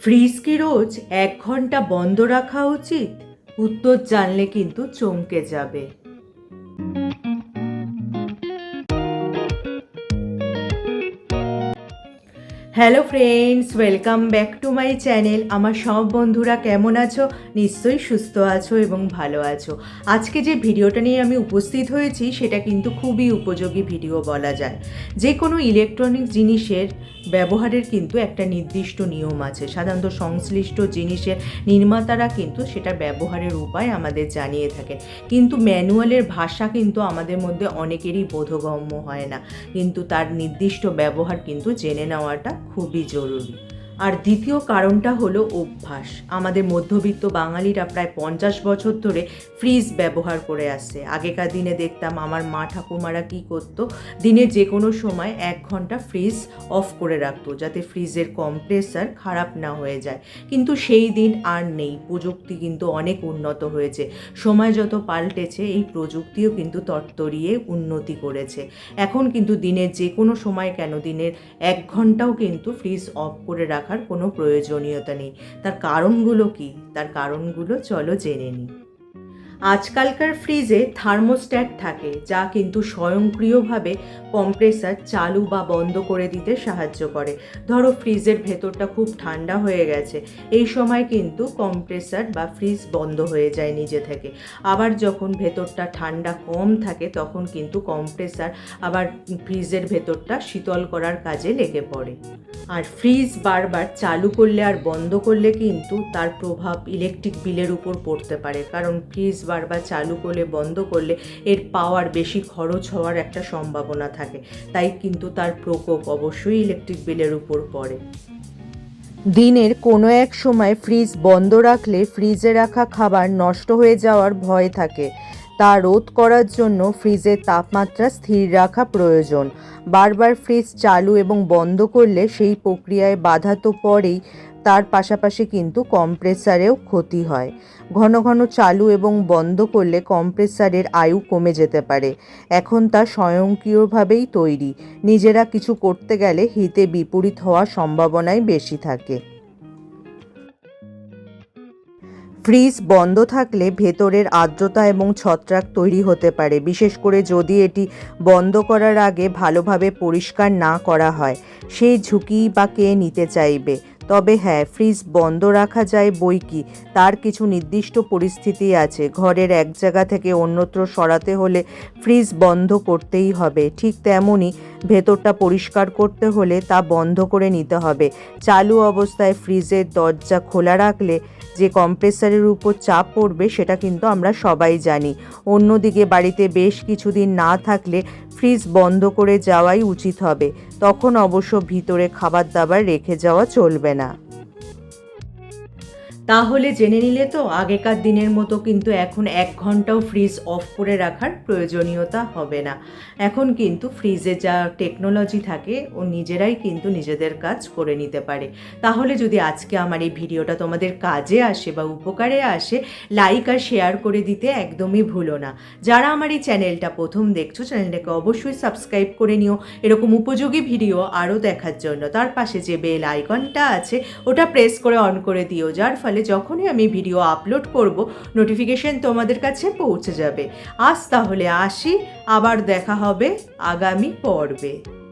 Fridge কি রোজ এক ঘণ্টা বন্ধ রাখা উচিত। উত্তর জানলে কিন্তু চমকে যাবে। Hello friends welcome back to my channel আমার সব বন্ধুরা কেমন আছো? নিশ্চয়ই সুস্থ আছো এবং ভালো আছো। আজকে যে ভিডিওটা নিয়ে আমি উপস্থিত হয়েছি, সেটা কিন্তু খুবই উপযোগী ভিডিও বলা যায়। যে কোনো ইলেকট্রনিক জিনিসের ব্যবহারের কিন্তু একটা নির্দিষ্ট নিয়ম আছে। সাধারণত সংশ্লিষ্ট জিনিসের নির্মাতারা কিন্তু সেটা ব্যবহারের উপায় আমাদের জানিয়ে থাকে কিন্তু ম্যানুয়ালের ভাষা কিন্তু আমাদের মধ্যে অনেকেরই বোধগম্য হয় না। কিন্তু তার নির্দিষ্ট ব্যবহার কিন্তু জেনে নেওয়াটা খুবই জরুরি। আর দ্বিতীয় কারণটা হলো অভ্যাস। আমাদের মধ্যবিত্ত বাঙালিরা প্রায় পঞ্চাশ বছর ধরে ফ্রিজ ব্যবহার করে আসছে। আগেকার দিনে দেখতাম আমার মা ঠাকুমারা কী করতো দিনের যে কোনো সময় এক ঘণ্টা ফ্রিজ অফ করে রাখতো, যাতে ফ্রিজের কম্প্রেসার খারাপ না হয়ে যায়। কিন্তু সেই দিন আর নেই। প্রযুক্তি কিন্তু অনেক উন্নত হয়েছে। সময় যত পাল্টেছে, এই প্রযুক্তিও কিন্তু তরতরিয়ে উন্নতি করেছে। এখন কিন্তু দিনের যে কোনো সময় কেন দিনের এক ঘন্টাও কিন্তু ফ্রিজ অফ করে রাখার কোনো প্রয়োজনীয়তা নেই। তার কারণগুলো কি? তার কারণগুলো চলো জেনে নিই। আজকালকার ফ্রিজে থার্মোস্ট্যাট থাকে, যা কিন্তু স্বয়ংক্রিয়ভাবে কম্প্রেসার চালু বা বন্ধ করে দিতে সাহায্য করে। ধরো, ফ্রিজের ভেতরটা খুব ঠান্ডা হয়ে গেছে। এই সময় কিন্তু কম্প্রেসার বা ফ্রিজ বন্ধ হয়ে যায় নিজে থেকে। আবার যখন ভেতরটা ঠান্ডা কম থাকে, তখন কিন্তু কম্প্রেসার আবার ফ্রিজের ভেতরটা শীতল করার কাজে লেগে পড়ে। আর ফ্রিজ বারবার চালু করলে আর বন্ধ করলে কিন্তু তার প্রভাব ইলেকট্রিক বিলের উপর পড়তে পারে, কারণ ফ্রিজ বারবার চালু করলে, বন্ধ করলে এর পাওয়ার বেশি খরচ হওয়ার একটা সম্ভাবনা থাকে। তাই কিন্তু তার প্রকোপ অবশ্যই ইলেকট্রিক বিলের উপর পড়ে। দিনের কোনো এক সময় ফ্রিজ বন্ধ রাখলে ফ্রিজে রাখা খাবার নষ্ট হয়ে যাওয়ার ভয় থাকে। তা রোধ করার জন্য ফ্রিজের তাপমাত্রা স্থির রাখা প্রয়োজন। বারবার ফ্রিজ চালু এবং বন্ধ করলে সেই প্রক্রিয়ায় বাধা তো পড়েই তার পাশাপাশি কিন্তু কম্প্রেসারেও ক্ষতি হয়। ঘন ঘন চালু এবং বন্ধ করলে কম্প্রেসারের আয়ু কমে যেতে পারে। এখন তা স্বয়ংক্রিয়ভাবেই তৈরি। নিজেরা কিছু করতে গেলে হিতে বিপরীত হওয়ার সম্ভাবনাই বেশি থাকে। ফ্রিজ বন্ধ থাকলে ভেতরের আর্দ্রতা এবং ছত্রাক তৈরি হতে পারে। বিশেষ করে যদি এটি বন্ধ করার আগে ভালোভাবে পরিষ্কার না করা হয়, সেই ঝুঁকি বা কে নিতে চাইবে? তবে হ্যাঁ ফ্রিজ বন্ধ রাখা যায় বই কি? তার কিছু নির্দিষ্ট পরিস্থিতি আছে। ঘরের এক জায়গা থেকে অন্যত্র সরাতে হলে ফ্রিজ বন্ধ করতেই হবে। ঠিক তেমনই ভেতরটা পরিষ্কার করতে হলে তা বন্ধ করে নিতে হবে। চালু অবস্থায় ফ্রিজের দরজা খোলা রাখলে যে কম্প্রেসারের উপর চাপ পড়বে সেটা কিন্তু আমরা সবাই জানি। অন্যদিকে বাড়িতে বেশ কিছুদিন না থাকলে ফ্রিজ বন্ধ করে যাওয়াই উচিত হবে। তখন অবশ্য ভিতরে খাবার দাবার রেখে যাওয়া চলবে না। তাহলে জেনে নিলে তো আগেকার দিনের মতো কিন্তু এখন এক ঘন্টাও ফ্রিজ অফ করে রাখার প্রয়োজনীয়তা হবে না। এখন কিন্তু ফ্রিজে যা টেকনোলজি থাকে, ও নিজেরাই কিন্তু নিজেদের কাজ করে নিতে পারে। তাহলে যদি আজকে আমার এই ভিডিওটা তোমাদের কাজে আসে বা উপকারে আসে লাইক আর শেয়ার করে দিতে একদমই ভুলো না। যারা আমার এই চ্যানেলটা প্রথম দেখছ চ্যানেলটাকে অবশ্যই সাবস্ক্রাইব করে নিও। এরকম উপযোগী ভিডিও আরও দেখার জন্য। তার পাশে যে বেল আইকনটা আছে, ওটা প্রেস করে অন করে দিও। যার ফলে যখনই আমি ভিডিও আপলোড করব নোটিফিকেশন তোমাদের কাছে পৌঁছে যাবে। আজ তাহলে আসি, আবার দেখা হবে আগামী পর্বে।